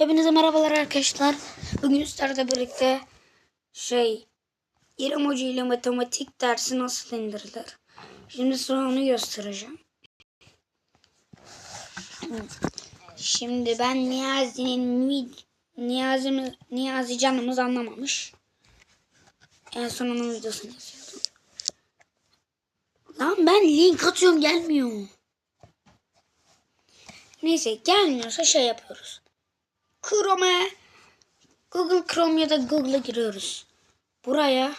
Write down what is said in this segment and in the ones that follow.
Hepinize merhabalar arkadaşlar. Bugün sizlerle birlikte şey İrem Hoca ile matematik dersi nasıl indirilir? Şimdi size onu göstereceğim. Şimdi ben Niyazi'nin Niyazi, Niyazi canımız anlamamış. En son onun videosunu izliyordum. Lan ben link atıyorum gelmiyor. Neyse gelmiyorsa şey yapıyoruz. Chrome'a Google Chrome ya da Google'a giriyoruz. Buraya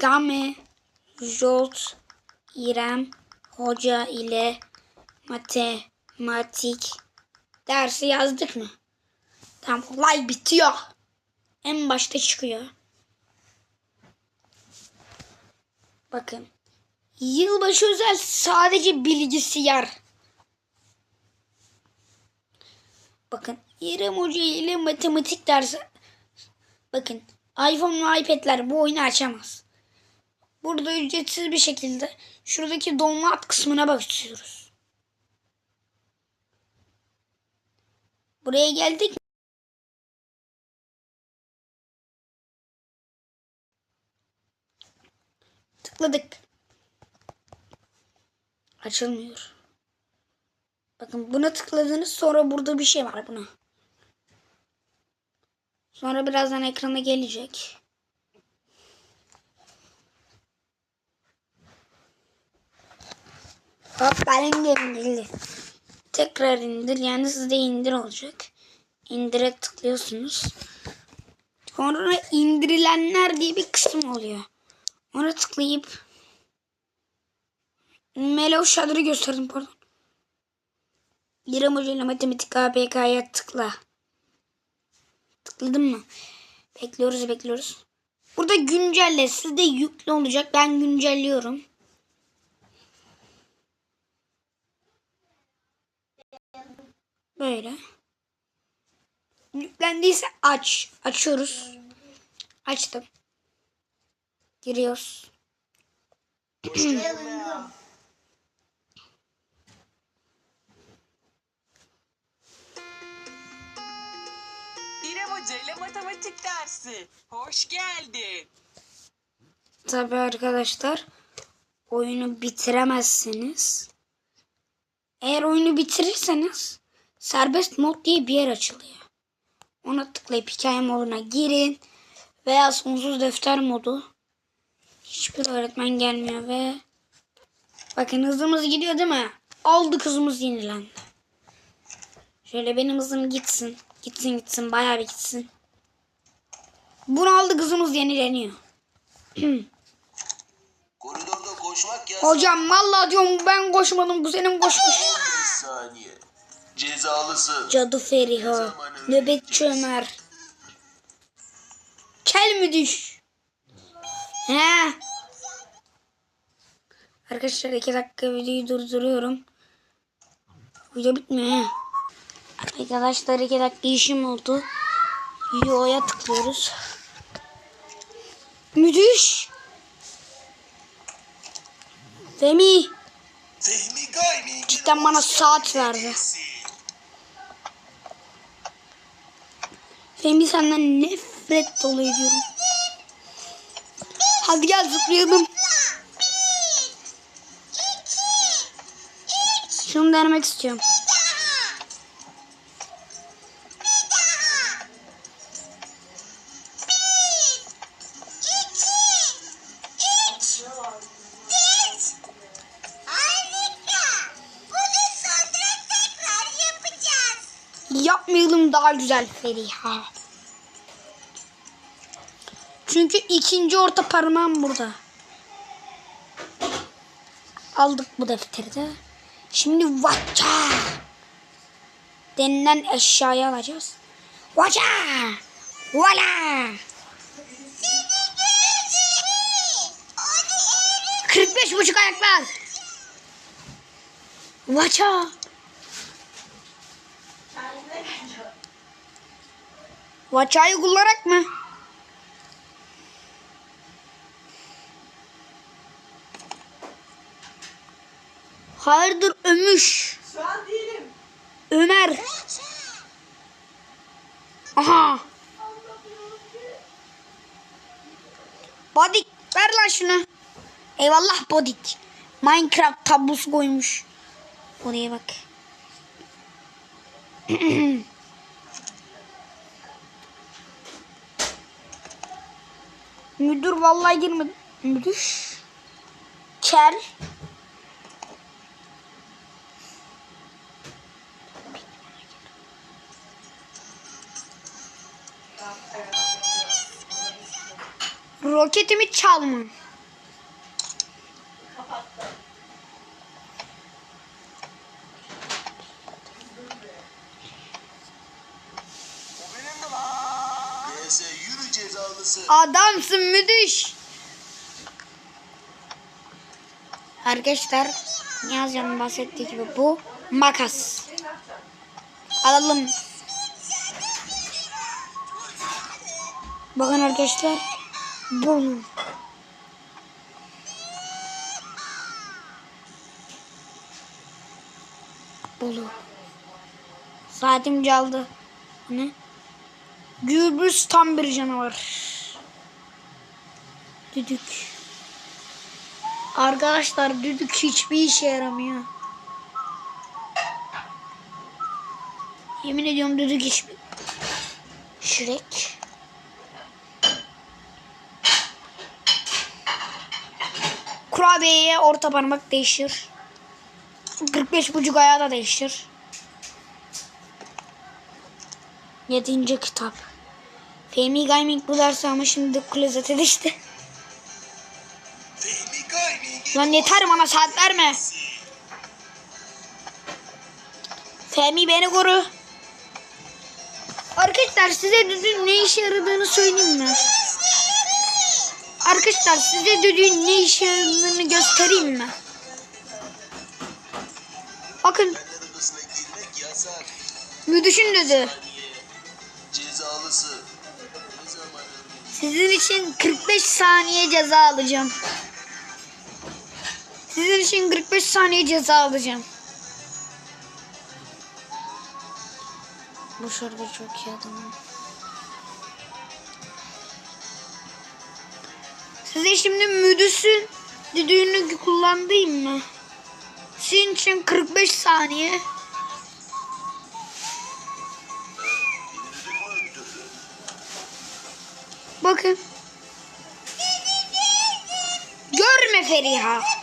Game Jolt İrem Hoca ile matematik dersi yazdık mı? Tamam olay bitiyor. En başta çıkıyor. Bakın. Yılbaşı özel sadece bilgisayar. Bakın İrem Hoca ile matematik dersi. Bakın iPhone ve iPad'ler bu oyunu açamaz. Burada ücretsiz bir şekilde şuradaki download kısmına bakıyoruz. Buraya geldik. Tıkladık. Açılmıyor. Bakın buna tıkladınız sonra burada bir şey var buna. Sonra birazdan ekrana gelecek. Hop benim de indirdi. Tekrar indir yani sizde indir olacak. İndire tıklıyorsunuz. Sonra indirilenler diye bir kısım oluyor. Ona tıklayıp Melo Shadır'ı gösterdim pardon. İrem Hoca ile Matematik APK'ya tıkla. Tıkladın mı? Bekliyoruz bekliyoruz. Burada güncelle. Sizde yüklü olacak. Ben güncelliyorum. Böyle. Yüklendiyse aç. Açıyoruz. Açtım. Giriyoruz. İrem Hoca ile matematik dersi. Hoş geldin. Tabi arkadaşlar oyunu bitiremezsiniz. Eğer oyunu bitirirseniz serbest mod diye bir yer açılıyor. Ona tıklayıp hikaye moduna girin veya sonsuz defter modu. Hiçbir öğretmen gelmiyor ve bakın hızımız gidiyor değil mi? Aldı hızımız yenilendi. Şöyle benim hızım gitsin. Gitsin gitsin bayağı bir gitsin. Bunu aldı hızımız yenileniyor. Koridorda koşmak yasak. Hocam vallahi diyorum ben koşmadım bu senin koşmuş. 15 saniye. Cezalısın. Cadı Feriha, nöbetçi Ömer. Kel mi düş? He. Arkadaşlar iki dakika videoyu durduruyorum. Video bitmiyor he. Arkadaşlar iki dakika işim oldu. Yo'ya tıklıyoruz. Müthiş. Femi cidden bana saat verdi. Femi senden nefret dolu ediyorum. Hadi gel zıplayalım. Şunu denemek istiyorum. Daha güzel Feriha. Çünkü ikinci orta parmağım burada. Aldık bu defteri de. Şimdi vaça denilen eşyayı alacağız. Vaça! Voila! 45 buçuk ayaklar. Vaça! Vaçayı kullanarak mı? Hayırdır Ömüş? Şu an değilim. Ömer. Aha. Bodik ver lan şunu. Eyvallah Bodik. Minecraft tablosu koymuş. Oraya bak. Müdür vallahi girmedi. Müdür. Kel. Roketimi çalma. Cezalısı. Adamsın müdüş. Arkadaşlar Niyazi'nin bahsettiği gibi bu makas. Alalım. Bakın arkadaşlar. Bu. Bulu. Saatim çaldı. Ne? Gürbüz tam bir canavar. Düdük. Arkadaşlar düdük hiçbir işe yaramıyor. Yemin ediyorum düdük hiçbir... Şirek. Kurabiyeye orta parmak değişir. 45 buçuk ayağı da değişir. Yedinci kitap. Fehmi Gaming bu dersi ama şimdi klozete düştü. Lan yeter bana saat verme. Fehmi beni koru. Arkadaşlar size düdüğün ne işe yaradığını söyleyeyim mi? Arkadaşlar size düdüğün ne işe yaradığını göstereyim mi? Bakın müdüşün düdüğü. Sizin için 45 saniye ceza alacağım. Sizin için 45 saniye ceza alacağım. Bu şarkı çok iyi adamım. Size şimdi müdüsün düdüğünü kullandayım mı? Sizin için 45 saniye. Bakın. Görme Feriha.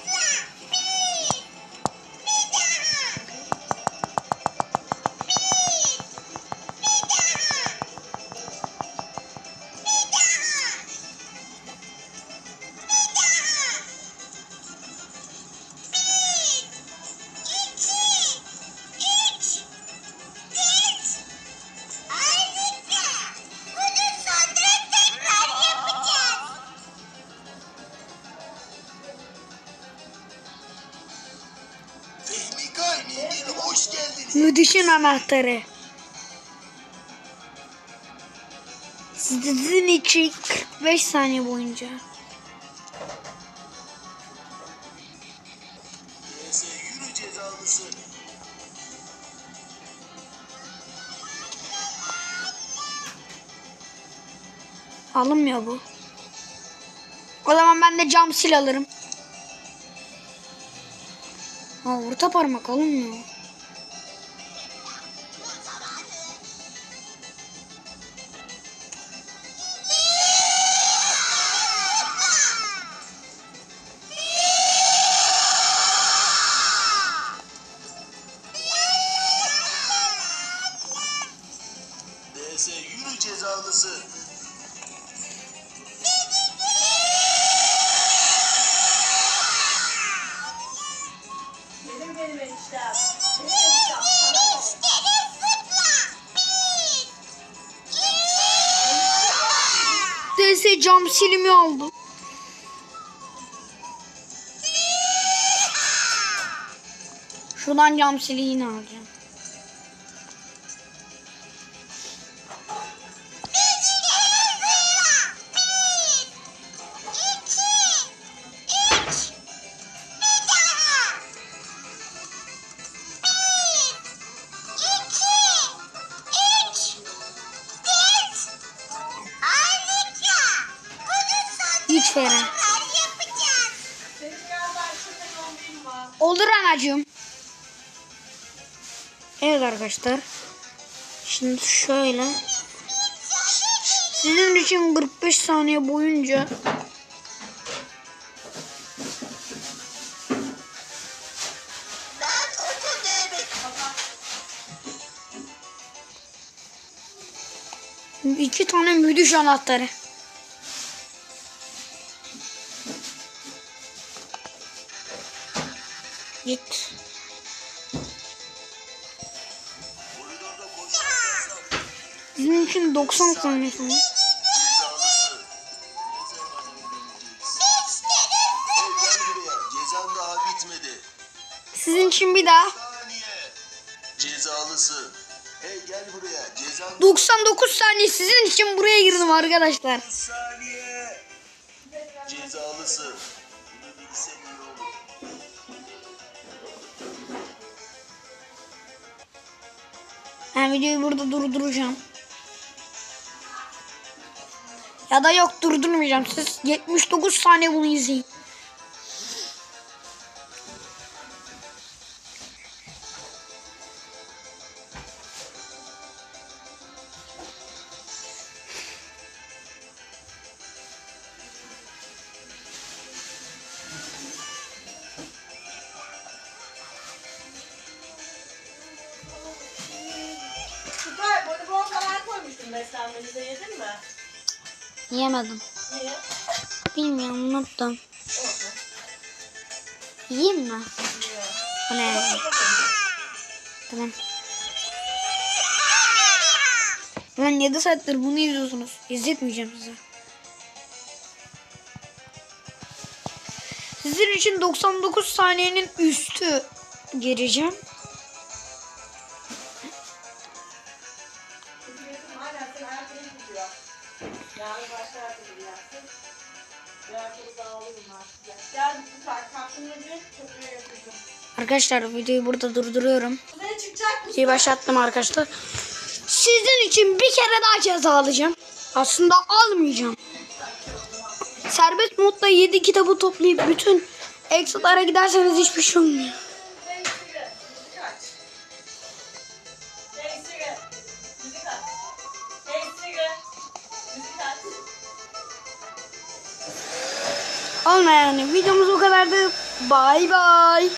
Geldiniz. Müdüşün anahtarı. Sizin için 45 saniye boyunca. Alınmıyor bu. O zaman ben de cam sil alırım. Ha, orta parmak alınmıyor. Cezalısı. DS cam silimi aldı. Şuradan cam siliğini alacağım. Var. Olur anacığım. Evet arkadaşlar. Şimdi şöyle. Sizin için 45 saniye boyunca iki tane müdüş anahtarı. Git. Sizin için 90 saniye bitmedi. Sizin için bir daha. Cezalısın. Hey gel buraya. Cezan 99 saniye sizin için buraya girdim arkadaşlar. 30 saniye. Cezalısın. Bunu bilsen Ben videoyu burada durduracağım. Ya da yok durdurmayacağım. Siz 79 saniye bunu izleyin. Koymuştun beslenmenize yedin mi? Yemedim. Niye? Bilmiyorum unuttum. Olsun. Yiyeyim mi? Niye? Bu ne? Tamam. Lan 7 saattir bunu izliyorsunuz. İzletmeyeceğim size. Sizin için 99 saniyenin üstü gireceğim. Arkadaşlar videoyu burada durduruyorum. Videoyu başlattım arkadaşlar. Sizin için bir kere daha ceza alacağım. Aslında almayacağım. Serbest modda 7 kitabı toplayıp bütün exit'lara giderseniz hiçbir şey olmuyor. Olmuyor yani. Videomuz bu kadardı. Bay bay.